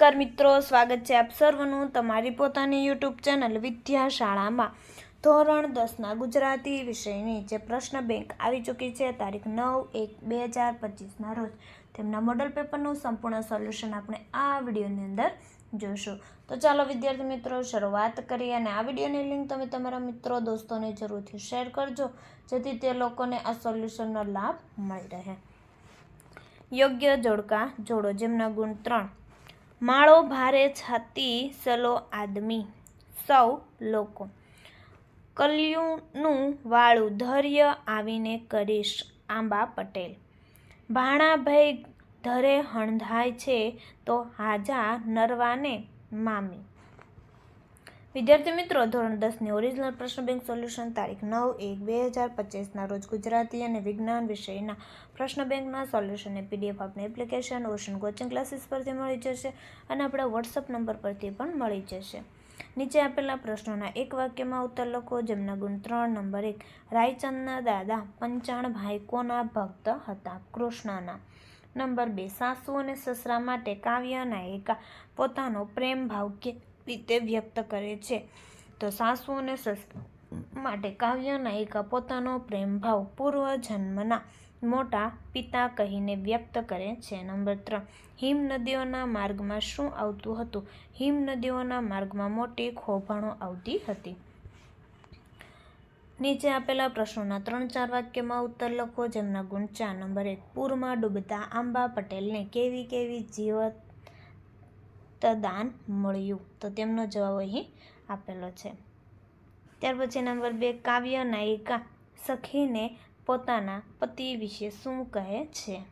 નમસ્કાર મિત્રો, સ્વાગત છે આપ સર્વનું તમારી પોતાની યુટ્યુબ ચેનલ વિદ્યાશાળામાં. ધોરણ દસના ગુજરાતી વિષયની જે પ્રશ્ન બેંક આવી ચૂકી છે, તારીખ નવ એક બે હજાર પચીસના રોજ. તેમના મોડલ પેપરનું સંપૂર્ણ સોલ્યુશન આપણે આ વિડીયોની અંદર જોશું તો ચાલો વિદ્યાર્થી મિત્રો, શરૂઆત કરીએ અને આ વિડીયોની લિંક તમે તમારા મિત્રો દોસ્તોને જરૂરથી શેર કરજો, જેથી તે લોકોને આ સોલ્યુશનનો લાભ મળી રહે. યોગ્ય જોડકા જોડો, જેમના ગુણ ત્રણ. માળો ભારે છાતી સલો આદમી. સૌ લોકો. કલ્યુનું વાળું ધૈર્ય આવીને કરીશ આંબા પટેલ. ભાણાભાઈ ધરે હણધાય છે તો હાજા નરવાને મામી. વિદ્યાર્થી મિત્રો, ધોરણ દસની ઓરિજિનલ પ્રશ્ન બેંક સોલ્યુશન તારીખ નવ એક બે હજાર પચીસના રોજ ગુજરાતી અને વિજ્ઞાન વિષયના પ્રશ્ન બેંકના સોલ્યુશનને પીડીએફ આપની એપ્લિકેશન ઓશન કોચિંગ ક્લાસીસ પરથી મળી જશે અને આપણા વોટ્સઅપ નંબર પરથી પણ મળી જશે. નીચે આપેલા પ્રશ્નોના એક વાક્યમાં ઉત્તર લખો, જેમના ગુણ ત્રણ, નંબર એક, રાયચંદના દાદા પંચાણ ભાઈ કોના ભક્ત હતા? કૃષ્ણના. નંબર બે, સાસુ અને સસરા માટે કાવ્યના એકા પોતાનો પ્રેમ ભાવ કે રીતે વ્યક્ત કરે છે. તો સાસુ અને સસરા માટે કાવ્ય નાયિકા પોતાનો પ્રેમભાવ પૂર્વ જન્મના મોટા પિતા કહીને વ્યક્ત કરે છે. નંબર ત્રણ, હિમ નદીઓના માર્ગમાં શું આવતું હતું? હિમ નદીઓના માર્ગમાં મોટી ખોભાણો આવતી હતી. નીચે આપેલા પ્રશ્નોના ત્રણ ચાર વાક્યમાં ઉત્તર લખો. જેમના ગુણ ચાર. નંબર એક, પૂરમાં ડૂબતા આંબા પટેલને કેવી કેવી જીવત દાન મળ્યું. તો તેમનો જવાબ અહીં આપેલો છે. ત્યાર પછી નંબર બે, કાવ્ય નાયિકા સખીને પોતાના પતિ વિશે શું કહે છે?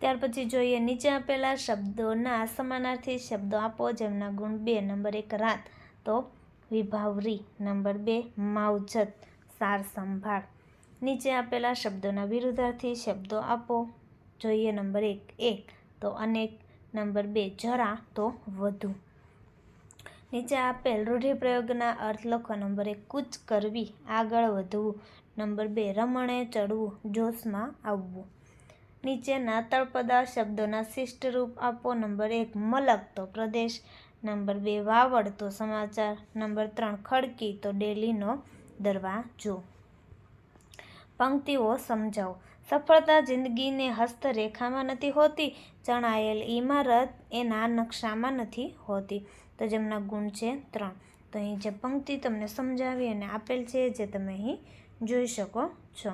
ત્યાર પછી જોઈએ નીચે આપેલા શબ્દોના સમાનાર્થી શબ્દો આપો, જેમના ગુણ બે, નંબર એક રાત, તો વિભાવરી, નંબર બે, માવજત, સાર સંભાળ. નીચે આપેલા શબ્દોના વિરુદ્ધાર્થી શબ્દો આપો. જોઈએ નંબર એક એક તો અનેક નંબર બે, જરા તો વધુ. નીચે આપેલ રૂઢિપ્રયોગના અર્થ લખો. નંબર એક, કૂચ કરવી, આગળ વધવું. નંબર બે, રમણે ચડવું, જોશમાં આવવું. નીચેના તળપદા શબ્દોના શિષ્ટ રૂપ આપો. નંબર એક, મલક તો પ્રદેશ. નંબર બે, વાવડ તો સમાચાર. નંબર ત્રણ, ખડકી તો ડેલીનો દરવાજો. પંક્તિઓ સમજાવો. સફળતા જિંદગીને હસ્તરેખામાં નથી હોતી ચણાયેલ ઇમારત એના નકશામાં નથી હોતી. તો જેમના ગુણ છે ત્રણ. તો અહીં જે પંક્તિ તમને સમજાવી અને આપેલ છે જે તમે અહીં જોઈ શકો છો.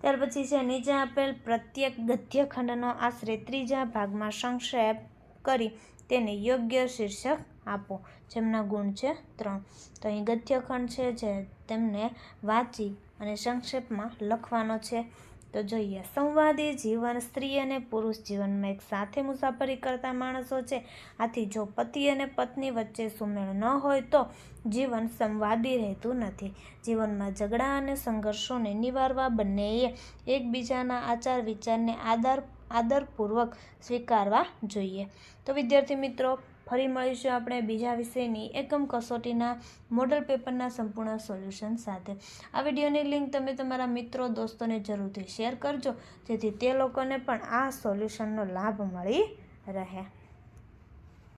ત્યાર પછી છે નીચે આપેલ પ્રત્યેક ગદ્યખંડનો આશરે ત્રીજા ભાગમાં સંક્ષેપ કરી. તેને યોગ્ય શીર્ષક આપો. જેમના ગુણ છે ત્રણ. તો અહીં ગદ્યખંડ છે જે તેમને વાંચી અને સંક્ષેપમાં લખવાનો છે. તો જોઈએ. સંવાદી જીવન, સ્ત્રી અને પુરુષ જીવનમાં એક સાથે મુસાફરી કરતા માણસો છે. આથી જો પતિ અને પત્ની વચ્ચે સુમેળ ન હોય તો જીવન સંવાદી રહેતું નથી. જીવનમાં ઝઘડા અને સંઘર્ષોને નિવારવા બંનેએ એકબીજાના આચાર વિચારને આદર, આદરપૂર્વક સ્વીકારવા જોઈએ. તો વિદ્યાર્થી મિત્રો ફરી મળીશું આપણે બીજા વિષયની એકમ કસોટીના મોડલ પેપરના સંપૂર્ણ સોલ્યુશન સાથે. આ વિડીયોની લિંક તમે તમારા મિત્રો, દોસ્તોને જરૂરથી શેર કરજો, જેથી તે લોકોને પણ આ સોલ્યુશનનો લાભ મળી રહે.